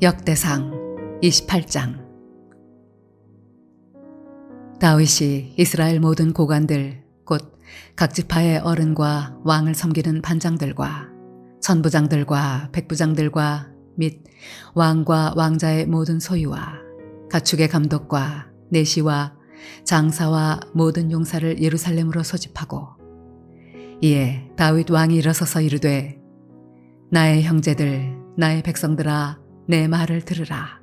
역대상 28장. 다윗이 이스라엘 모든 고관들 곧 각 지파의 어른과 왕을 섬기는 반장들과 천부장들과 백부장들과 및 왕과 왕자의 모든 소유와 가축의 감독과 내시와 장사와 모든 용사를 예루살렘으로 소집하고 이에 다윗 왕이 일어서서 이르되 나의 형제들 나의 백성들아 내 말을 들으라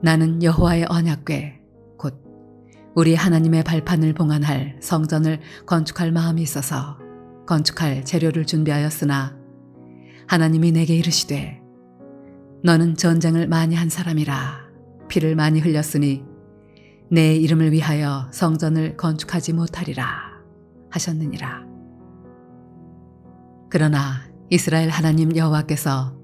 나는 여호와의 언약궤 곧 우리 하나님의 발판을 봉안할 성전을 건축할 마음이 있어서 건축할 재료를 준비하였으나 하나님이 내게 이르시되 너는 전쟁을 많이 한 사람이라 피를 많이 흘렸으니 내 이름을 위하여 성전을 건축하지 못하리라 하셨느니라. 그러나 이스라엘 하나님 여호와께서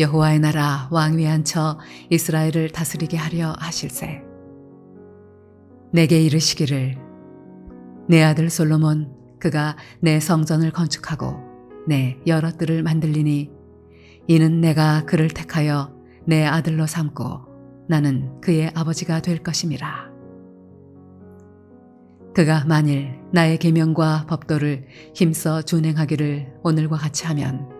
여호와의 나라 왕위에 앉혀 이스라엘을 다스리게 하려 하실세. 내게 이르시기를 내 아들 솔로몬 그가 내 성전을 건축하고 내 여러 뜰을 만들리니 이는 내가 그를 택하여 내 아들로 삼고 나는 그의 아버지가 될 것임이라. 그가 만일 나의 계명과 법도를 힘써 준행하기를 오늘과 같이 하면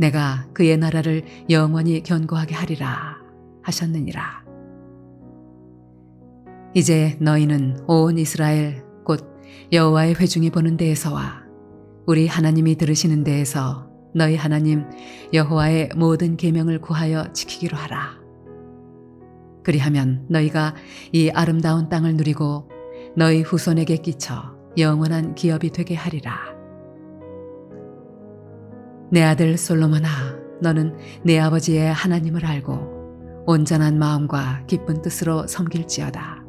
내가 그의 나라를 영원히 견고하게 하리라 하셨느니라. 이제 너희는 온 이스라엘 곧 여호와의 회중이 보는 데에서와 우리 하나님이 들으시는 데에서 너희 하나님 여호와의 모든 계명을 구하여 지키기로 하라. 그리하면 너희가 이 아름다운 땅을 누리고 너희 후손에게 끼쳐 영원한 기업이 되게 하리라. 내 아들 솔로몬아, 너는 내 아버지의 하나님을 알고 온전한 마음과 기쁜 뜻으로 섬길지어다.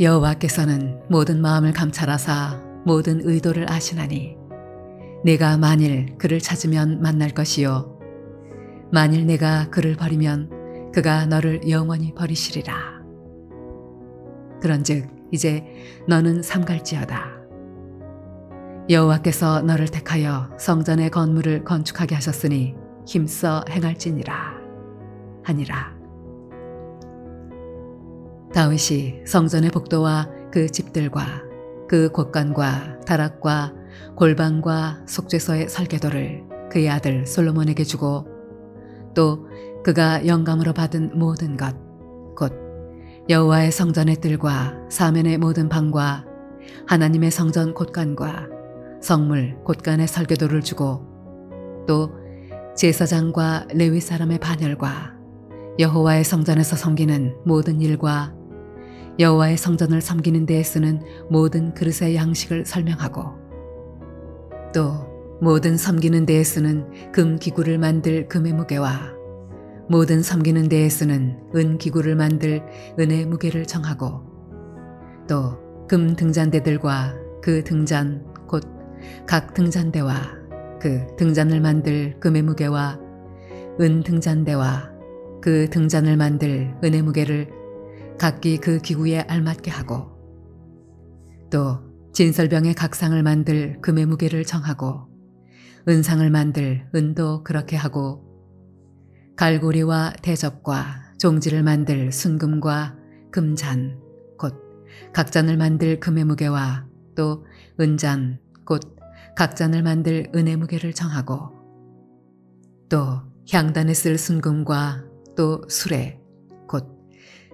여호와께서는 모든 마음을 감찰하사 모든 의도를 아시나니 내가 만일 그를 찾으면 만날 것이요 만일 내가 그를 버리면 그가 너를 영원히 버리시리라. 그런즉 이제 너는 삼갈지어다. 여호와께서 너를 택하여 성전의 건물을 건축하게 하셨으니 힘써 행할지니라 하니라. 다윗이 성전의 복도와 그 집들과 그 곳간과 다락과 골방과 속죄소의 설계도를 그의 아들 솔로몬에게 주고 또 그가 영감으로 받은 모든 것, 곧 여호와의 성전의 뜰과 사면의 모든 방과 하나님의 성전 곳간과 성물 곳간의 설계도를 주고 또 제사장과 레위 사람의 반열과 여호와의 성전에서 섬기는 모든 일과 여호와의 성전을 섬기는 데에 쓰는 모든 그릇의 양식을 설명하고 또 모든 섬기는 데에 쓰는 금 기구를 만들 금의 무게와 모든 섬기는 데에 쓰는 은 기구를 만들 은의 무게를 정하고 또 금 등잔대들과 그 등잔 곧 각 등잔대와 그 등잔을 만들 금의 무게와 은 등잔대와 그 등잔을 만들 은의 무게를 각기 그 기구에 알맞게 하고 또 진설병의 각상을 만들 금의 무게를 정하고 은상을 만들 은도 그렇게 하고 갈고리와 대접과 종지를 만들 순금과 금잔 곧 각잔을 만들 금의 무게와 또 은잔 곧 각잔을 만들 은의 무게를 정하고 또 향단에 쓸 순금과 또 수레 곧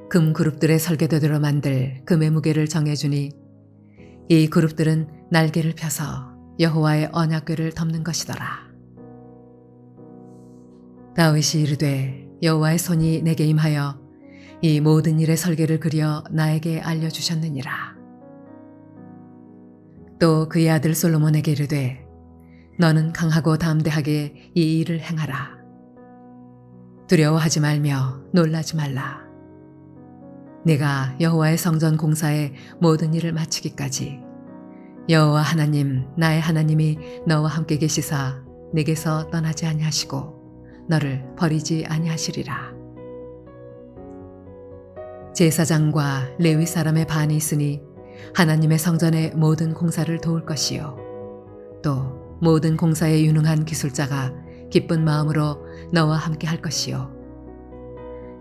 금 그룹들의 설계도대로 만들 금의 무게를 정해주니 이 그룹들은 날개를 펴서 여호와의 언약궤를 덮는 것이더라. 다윗이 이르되 여호와의 손이 내게 임하여 이 모든 일의 설계를 그려 나에게 알려주셨느니라. 또 그의 아들 솔로몬에게 이르되 너는 강하고 담대하게 이 일을 행하라. 두려워하지 말며 놀라지 말라. 내가 여호와의 성전 공사의 모든 일을 마치기까지 여호와 하나님 나의 하나님이 너와 함께 계시사 내게서 떠나지 아니하시고 너를 버리지 아니하시리라. 제사장과 레위 사람의 반이 있으니 하나님의 성전의 모든 공사를 도울 것이요 또 모든 공사에 유능한 기술자가 기쁜 마음으로 너와 함께 할 것이요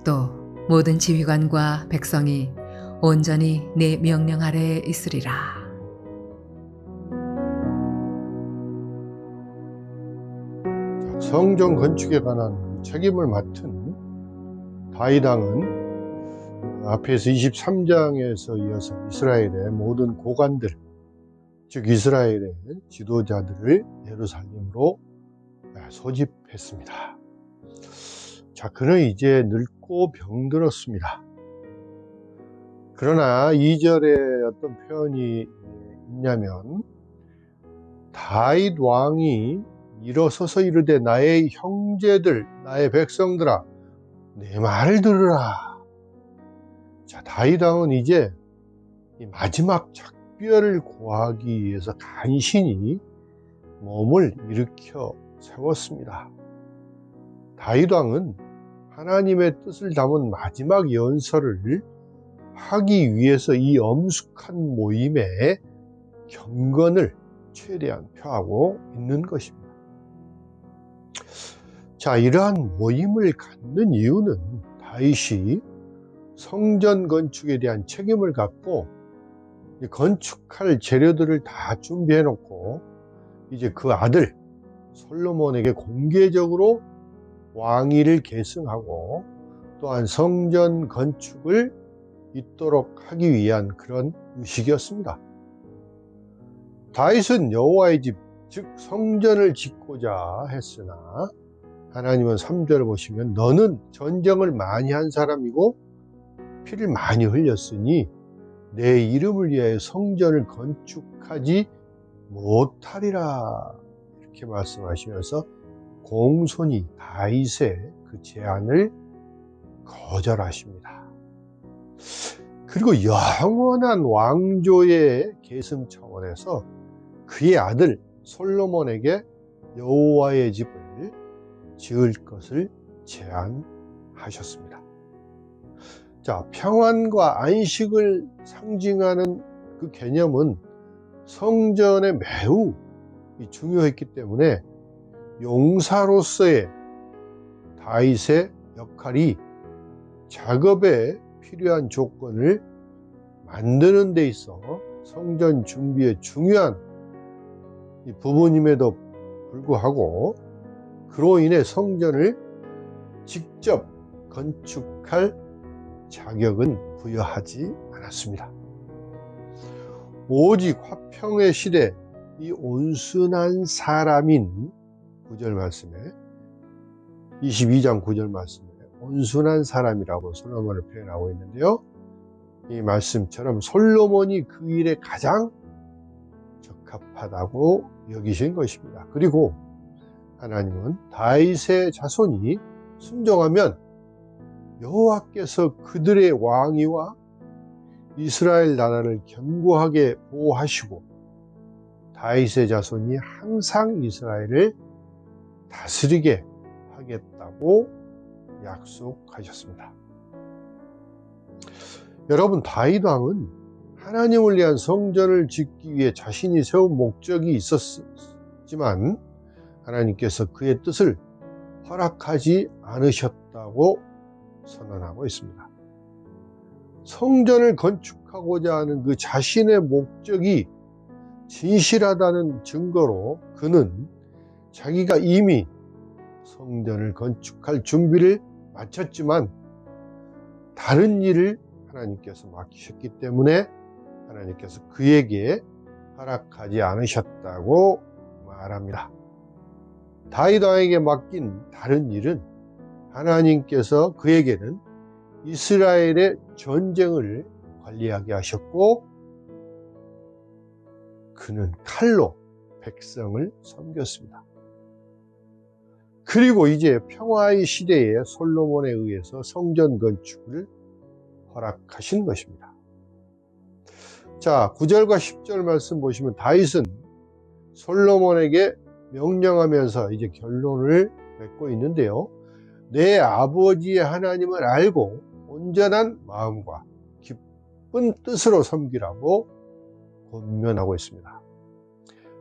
또 모든 지휘관과 백성이 온전히 내 명령 아래에 있으리라. 자, 성전 건축에 관한 책임을 맡은 다이당은 앞에서 23장에서 이어서 이스라엘의 모든 고관들, 즉 이스라엘의 지도자들을 예루살렘으로 소집했습니다. 자, 그는 이제 늙고 병들었습니다. 그러나 2절에 어떤 표현이 있냐면 다윗 왕이 일어서서 이르되 나의 형제들 나의 백성들아 내 말을 들으라 자 다윗 왕은 이제 이 마지막 작별을 구하기 위해서 간신히 몸을 일으켜 세웠습니다 다윗 왕은 하나님의 뜻을 담은 마지막 연설을 하기 위해서 이 엄숙한 모임에 경건을 최대한 표하고 있는 것입니다. 자, 이러한 모임을 갖는 이유는 다윗이 성전 건축에 대한 책임을 갖고 건축할 재료들을 다 준비해 놓고 이제 그 아들 솔로몬에게 공개적으로 왕위를 계승하고 또한 성전 건축을 있도록 하기 위한 그런 의식이었습니다. 다윗은 여호와의 집, 즉 성전을 짓고자 했으나 하나님은 3절을 보시면 너는 전쟁을 많이 한 사람이고 피를 많이 흘렸으니 내 이름을 위하여 성전을 건축하지 못하리라 이렇게 말씀하시면서 공손히 다윗의 그 제안을 거절하십니다. 그리고 영원한 왕조의 계승 차원에서 그의 아들 솔로몬에게 여호와의 집을 지을 것을 제안하셨습니다. 자, 평안과 안식을 상징하는 그 개념은 성전에 매우 중요했기 때문에 용사로서의 다윗의 역할이 작업에 필요한 조건을 만드는 데 있어 성전 준비에 중요한 부분임에도 불구하고 그로 인해 성전을 직접 건축할 자격은 부여하지 않았습니다. 오직 화평의 시대 이 온순한 사람인 9절 말씀에 22장 9절 말씀에 온순한 사람이라고 솔로몬을 표현하고 있는데요. 이 말씀처럼 솔로몬이 그 일에 가장 적합하다고 여기신 것입니다. 그리고 하나님은 다윗의 자손이 순종하면 여호와께서 그들의 왕위와 이스라엘 나라를 견고하게 보호하시고 다윗의 자손이 항상 이스라엘을 다스리게 하겠다고 약속하셨습니다. 여러분 다윗 왕은 하나님을 위한 성전을 짓기 위해 자신이 세운 목적이 있었지만 하나님께서 그의 뜻을 허락하지 않으셨다고 선언하고 있습니다. 성전을 건축하고자 하는 그 자신의 목적이 진실하다는 증거로 그는 자기가 이미 성전을 건축할 준비를 마쳤지만 다른 일을 하나님께서 맡기셨기 때문에 하나님께서 그에게 허락하지 않으셨다고 말합니다. 다윗 왕에게 맡긴 다른 일은 하나님께서 그에게는 이스라엘의 전쟁을 관리하게 하셨고 그는 칼로 백성을 섬겼습니다. 그리고 이제 평화의 시대에 솔로몬에 의해서 성전 건축을 허락하신 것입니다. 자, 9절과 10절 말씀 보시면 다윗은 솔로몬에게 명령하면서 이제 결론을 맺고 있는데요. 내 아버지의 하나님을 알고 온전한 마음과 기쁜 뜻으로 섬기라고 권면하고 있습니다.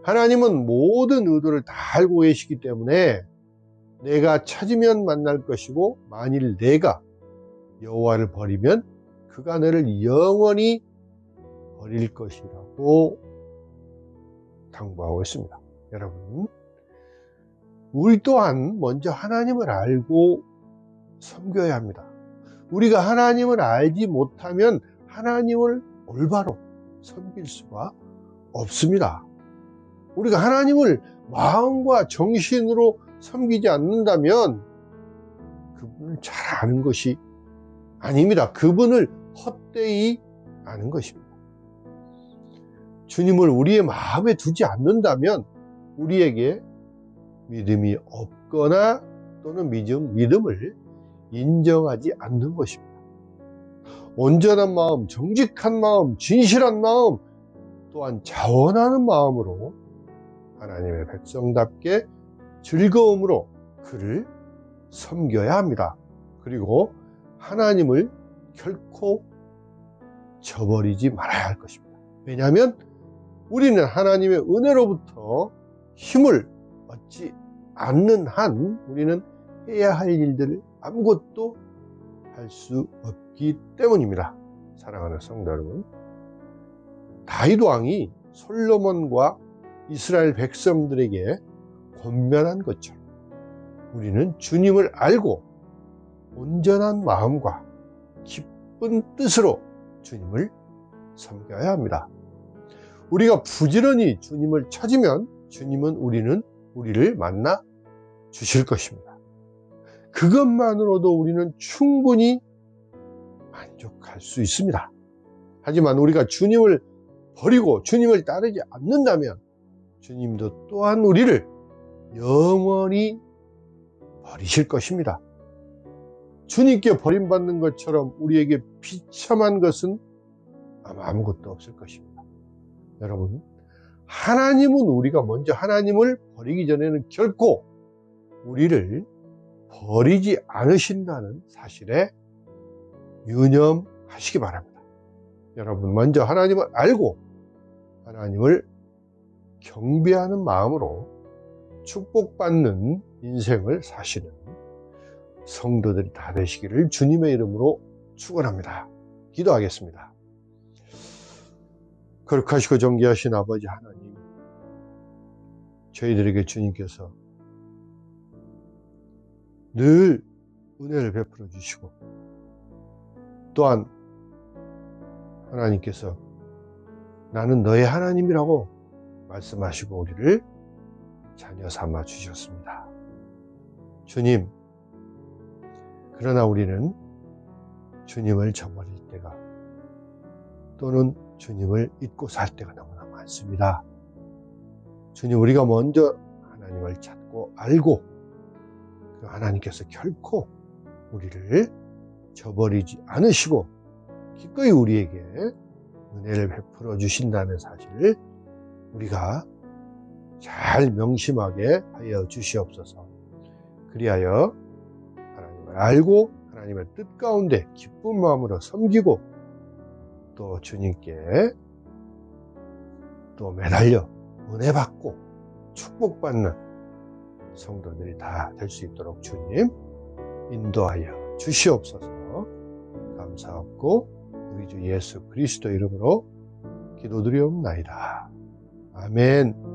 하나님은 모든 의도를 다 알고 계시기 때문에 내가 찾으면 만날 것이고 만일 내가 여호와를 버리면 그가 너를 영원히 버릴 것이라고 당부하고 있습니다. 여러분, 우리 또한 먼저 하나님을 알고 섬겨야 합니다. 우리가 하나님을 알지 못하면 하나님을 올바로 섬길 수가 없습니다. 우리가 하나님을 마음과 정신으로 섬기지 않는다면 그분을 잘 아는 것이 아닙니다. 그분을 헛되이 아는 것입니다. 주님을 우리의 마음에 두지 않는다면 우리에게 믿음이 없거나 또는 믿음, 믿음을 인정하지 않는 것입니다. 온전한 마음, 정직한 마음, 진실한 마음, 또한 자원하는 마음으로 하나님의 백성답게 즐거움으로 그를 섬겨야 합니다. 그리고 하나님을 결코 저버리지 말아야 할 것입니다. 왜냐하면 우리는 하나님의 은혜로부터 힘을 얻지 않는 한 우리는 해야 할 일들을 아무것도 할 수 없기 때문입니다. 사랑하는 성도 여러분, 다윗 왕이 솔로몬과 이스라엘 백성들에게 권면한 것처럼 우리는 주님을 알고 온전한 마음과 기쁜 뜻으로 주님을 섬겨야 합니다. 우리가 부지런히 주님을 찾으면 주님은 우리는 우리를 만나 주실 것입니다. 그것만으로도 우리는 충분히 만족할 수 있습니다. 하지만 우리가 주님을 버리고 주님을 따르지 않는다면 주님도 또한 우리를 영원히 버리실 것입니다. 주님께 버림받는 것처럼 우리에게 비참한 것은 아마 아무것도 없을 것입니다. 여러분, 하나님은 우리가 먼저 하나님을 버리기 전에는 결코 우리를 버리지 않으신다는 사실에 유념하시기 바랍니다. 여러분, 먼저 하나님을 알고 하나님을 경배하는 마음으로 축복받는 인생을 사시는 성도들이 다 되시기를 주님의 이름으로 축원합니다. 기도하겠습니다. 거룩하시고 존귀하신 아버지 하나님, 저희들에게 주님께서 늘 은혜를 베풀어 주시고 또한 하나님께서 나는 너의 하나님이라고 말씀하시고 우리를 자녀 삼아 주셨습니다. 주님, 그러나 우리는 주님을 저버릴 때가 또는 주님을 잊고 살 때가 너무나 많습니다. 주님, 우리가 먼저 하나님을 찾고 알고 그 하나님께서 결코 우리를 저버리지 않으시고 기꺼이 우리에게 은혜를 베풀어 주신다는 사실을 우리가 잘 명심하게 하여 주시옵소서. 그리하여 하나님을 알고 하나님의 뜻 가운데 기쁜 마음으로 섬기고 또 주님께 또 매달려 은혜 받고 축복받는 성도들이 다 될 수 있도록 주님 인도하여 주시옵소서 감사하고 우리 주 예수 그리스도 이름으로 기도드리옵나이다. 아멘.